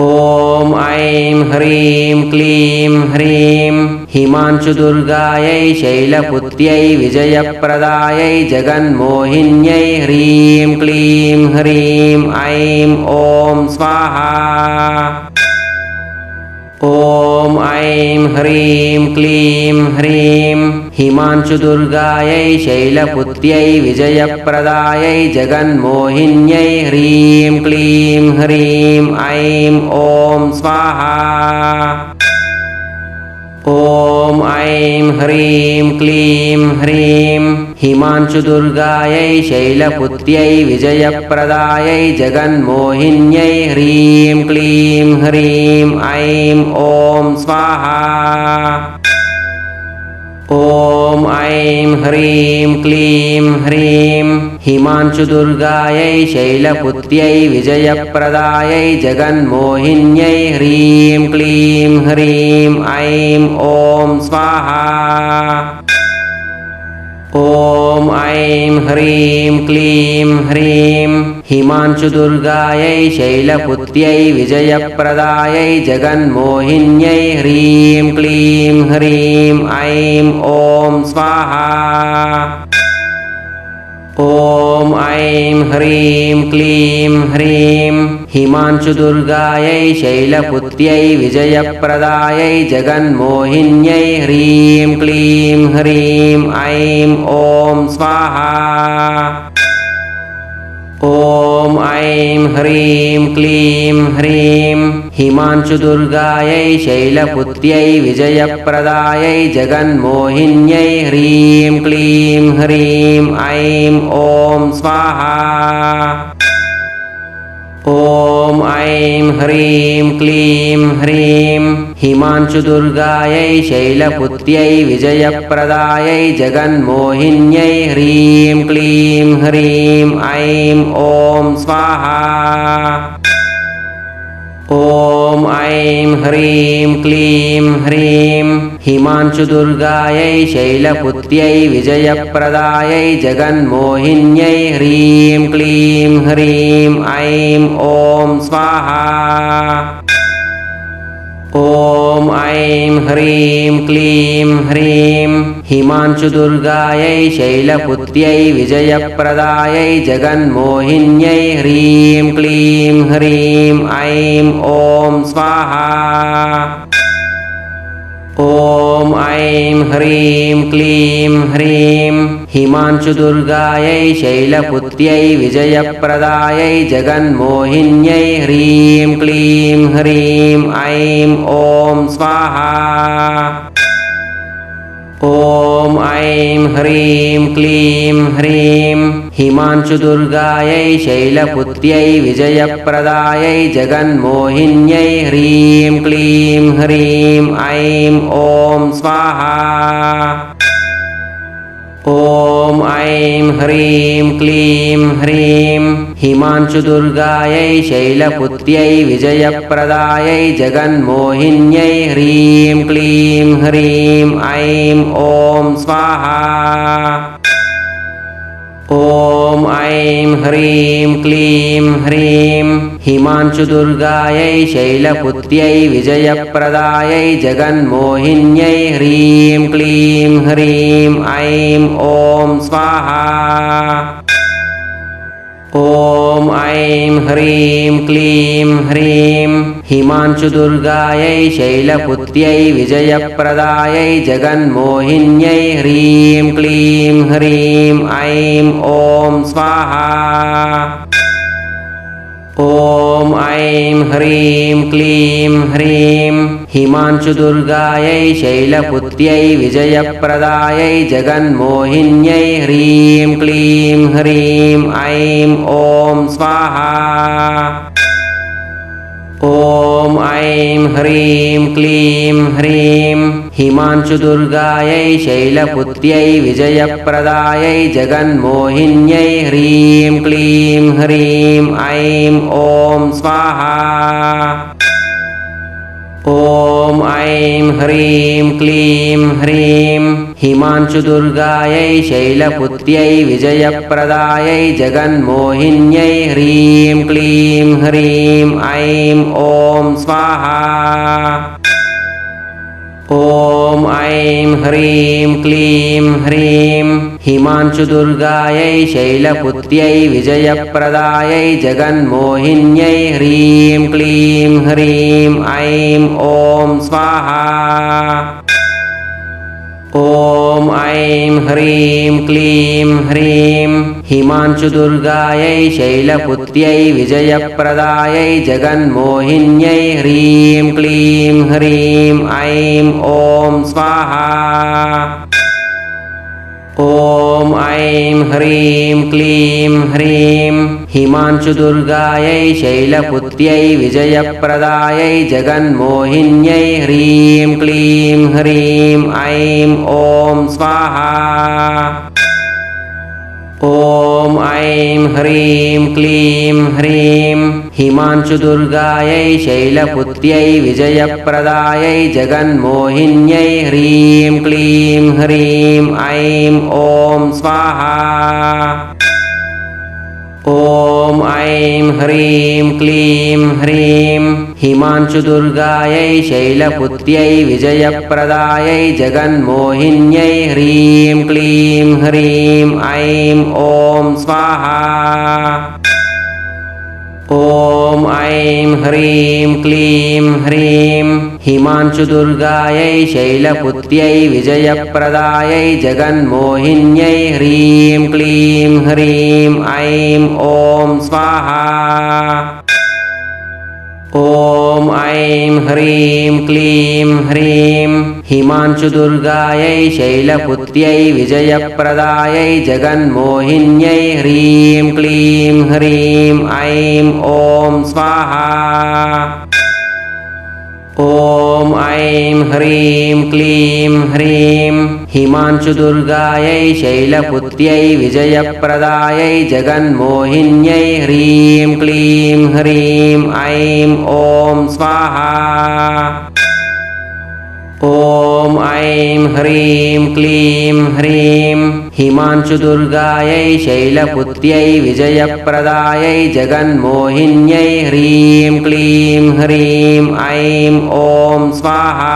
ॐ ऐं ह्रीं क्लीं ह्रीं हिमांशुदुर्गायै शैलपुत्र्यै विजयप्रदायै जगन्मोहिन्यै ह्रीं क्लीं ह्रीं ऐं ॐ स्वाहा। ॐ ऐं ह्रीं क्लीं ह्रीं हिमांशुदुर्गायै शैलपुत्र्यै विजयप्रदायै जगन्मोहिन्यै ह्रीं क्लीं ह्रीं ऐं ॐ स्वाहा ॐ ऐं ह्रीं क्लीं ह्रीं हिमांशुदुर्गायै शैलपुत्र्यै विजयप्रदायै जगन्मोहिन्यै ह्रीं क्लीं ह्रीं ऐं ॐ स्वाहा ఓం ఐం హ్రీం క్లీం హ్రీం హిమాంశుదుర్గాయై శైలపుత్ర్యై విజయప్రదాయై జగన్మోహిన్యై హ్రీం క్లీం హ్రీం ఐం ఓం స్వాహా ఓం ఐం హ్రీం క్లీం హ్రీం హిమాంశుదుర్గాయై శైలపుత్ర్యై విజయప్రదాయై జగన్మోహిన్యై హ్రీం క్లీం హ్రీం ఐం ఓం స్వాహా ॐ ऐं ह्रीं क्लीं ह्रीं हिमांशुदुर्गायै शैलपुत्र्यै विजयप्रदायै जगन्मोहिन्यै ह्रीं क्लीं ह्रीं ऐं ॐ स्वाहा। ॐ ऐं ह्रीं क्लीं ह्रीं हिमांशुदुर्गायै शैलपुत्र्यै विजयप्रदायै जगन्मोहिन्यै ह्रीं क्लीं ह्रीं ऐं ॐ स्वाहा ॐ ऐं ह्रीं क्लीं ह्रीं हिमांशुदुर्गायै शैलपुत्र्यै विजयप्रदायै जगन्मोहिन्यै ह्रीं क्लीं ह्रीं ऐं ॐ स्वाहा ఓం ఐం హ్రీం క్లీం హ్రీం హిమాంశుదుర్గాయై శైలపుత్ర్యై విజయప్రదాయై జగన్మోహిన్యై హ్రీం క్లీం హ్రీం ఐం ఓం స్వాహా ఓం ఐం హ్రీం క్లీం హ్రీం హిమాంశుదుర్గాయై శైలపుత్ర్యై విజయప్రదాయై జగన్మోహిన్యై హ్రీం క్లీం హ్రీం ఐం ఓం స్వాహా ఓం ఐం హ్రీం క్లీం హ్రీం హిమాంశుదుర్గాయై శైలపుత్ర్యై విజయప్రదాయై జగన్మోహిన్యై హ్రీం క్లీం హ్రీం ఐం ఓం స్వాహా ॐ ऐं ह्रीं क्लीं ह्रीं हिमांशुदुर्गायै शैलपुत्र्यै विजयप्रदायै जगन्मोहिन्यै ह्रीं क्लीं ह्रीं ऐं ॐ स्वाहा ఓం ఐం హ్రీం క్లీం హ్రీం హిమాంశుదుర్గాయై శైలపుత్ర్యై విజయప్రదాయై జగన్మోహిన్యై హ్రీం క్లీం హ్రీం ఐం ఓం స్వాహా ఓం ఐం హ్రీం క్లీం హ్రీం హిమాంశుదుర్గాయై శైలపుత్ర్యై విజయప్రదాయై జగన్మోహిన్యై హ్రీం క్లీం హ్రీం ఐం ఓం స్వాహా ఓం ఐం హ్రీం క్లీం హ్రీం హిమాంశుదుర్గాయై శైలపుత్ర్యై విజయప్రదాయై జగన్మోహిన్యై హ్రీం క్లీం హ్రీం ఐం ఓం స్వాహా ॐ ऐं ह्रीं क्लीं ह्रीं हिमांशुदुर्गायै शैलपुत्र्यै विजयप्रदायै जगन्मोहिन्यै ह्रीं क्लीं ह्रीं ऐं ॐ स्वाहा। ॐ ऐं ह्रीं क्लीं ह्रीं हिमांशुदुर्गायै शैलपुत्र्यै विजयप्रदायै जगन्मोहिन्यै ह्रीं क्लीं ह्रीं ऐं ॐ स्वाहा ॐ ऐं ह्रीं क्लीं ह्रीं हिमांशुदुर्गायै शैलपुत्र्यै विजयप्रदायै जगन्मोहिन्यै ह्रीं क्लीं ह्रीं ऐं ॐ स्वाहा ఓం ఐం హ్రీం క్లీం హ్రీం హిమాంశుదుర్గాయై శైలపుత్ర్యై విజయప్రదాయై జగన్మోహిన్యై హ్రీం క్లీం హ్రీం ఐం ఓం స్వాహా ॐ ऐं ह्रीं क्लीं ह्रीं हिमांशुदुर्गायै शैलपुत्र्यै विजयप्रदायै जगन्मोहिन्यै ह्रीं क्लीं ह्रीं ऐं ॐ स्वाहा। ॐ ऐं ह्रीं क्लीं ह्रीं हिमांशुदुर्गायै शैलपुत्र्यै विजयप्रदायै जगन्मोहिन्यै ह्रीं क्लीं ह्रीं ऐं ॐ स्वाहा ॐ ऐं ह्रीं क्लीं ह्रीं हिमांशुदुर्गायै शैलपुत्र्यै विजयप्रदायै जगन्मोहिन्यै ह्रीं क्लीं ह्रीं ऐं ॐ स्वाहा ఓం ఐం హ్రీం క్లీం హ్రీం హిమాంశుదుర్గాయై శైలపుత్ర్యై విజయప్రదాయై జగన్మోహిన్యై హ్రీం క్లీం హ్రీం ఐం ఓం స్వాహా ॐ ऐं ह्रीं क्लीं ह्रीं हिमांशुदुर्गायै शैलपुत्र्यै विजयप्रदायै जगन्मोहिन्यै ह्रीं क्लीं ह्रीं ऐं ॐ स्वाहा। ॐ ऐं ह्रीं क्लीं ह्रीं हिमांशुदुर्गायै शैलपुत्र्यै विजयप्रदायै जगन्मोहिन्यै ह्रीं क्लीं ह्रीं ऐं ॐ स्वाहा ॐ ऐं ह्रीं क्लीं ह्रीं हिमांशुदुर्गायै शैलपुत्र्यै विजयप्रदायै जगन्मोहिन्यै ह्रीं क्लीं ह्रीं ऐं ॐ स्वाहा ॐ ऐं ह्रीं क्लीं ह्रीं हिमांशुदुर्गायै शैलपुत्र्यै विजयप्रदायै जगन्मोहिन्यै ह्रीं क्लीं ह्रीं ऐं ॐ स्वाहा